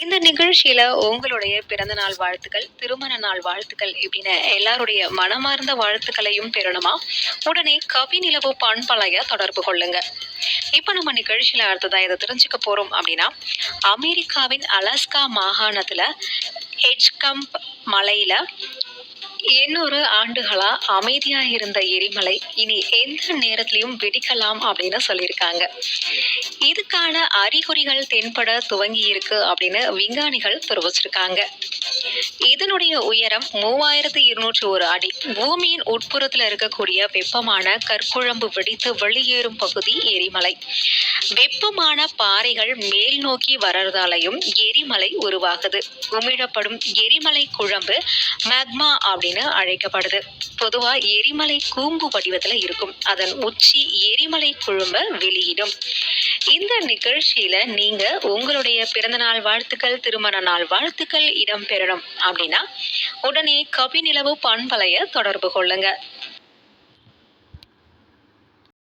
இந்த நிகழ்ச்சியில உங்களுடைய பிறந்த நாள் வாழ்த்துக்கள் திருமண நாள் வாழ்த்துக்கள் இப்படின்னு எல்லாருடைய மனமார்ந்த வாழ்த்துக்களையும் பெறணுமா? உடனே கவி நிலவு பண்பலைய தொடர்பு கொள்ளுங்க. இப்ப நம்ம நிகழ்ச்சியில அடுத்ததா இதை தெரிஞ்சுக்க போறோம் அப்படின்னா அமெரிக்காவின் அலாஸ்கா மாகாணத்துல ஹெட்ஜ்கம்ப் மலையில எண்ணூறு ஆண்டுகளா அமைதியா இருந்த எரிமலை இனி எந்த நேரத்திலையும் வெடிக்கலாம் அப்படின்னு சொல்லியிருக்காங்க. இதுக்கான அறிகுறிகள் தென்பட துவங்கி இருக்கு அப்படின்னு விஞ்ஞானிகள் தெரிவிச்சிருக்காங்க. இதனுடைய உயரம் மூவாயிரத்து இருநூற்றி ஒரு அடி. பூமியின் உட்புறத்துல இருக்கக்கூடிய வெப்பமான கற்குழம்பு வெடித்து வெளியேறும் பகுதி எரிமலை. வெப்பமான பாறைகள் மேல் நோக்கி வர்றதாலையும் எரிமலை உருவாகுது. உமிழப்படும் எரிமலை குழம்பு மேக்மா அப்படின்னு அழைக்கப்படுது. பொதுவா எரிமலை கூம்பு வடிவத்துல இருக்கும். அதன் உச்சி எரிமலை குழும்ப வெளியிடும். இந்த நிகழ்ச்சியில நீங்க உங்களுடைய பிறந்தநாள் வாழ்த்துக்கள் திருமண நாள் வாழ்த்துக்கள் இடம்பெறணும் அப்படின்னா உடனே கபிநிலவு பண்பலைய தொடர்பு கொள்ளுங்க.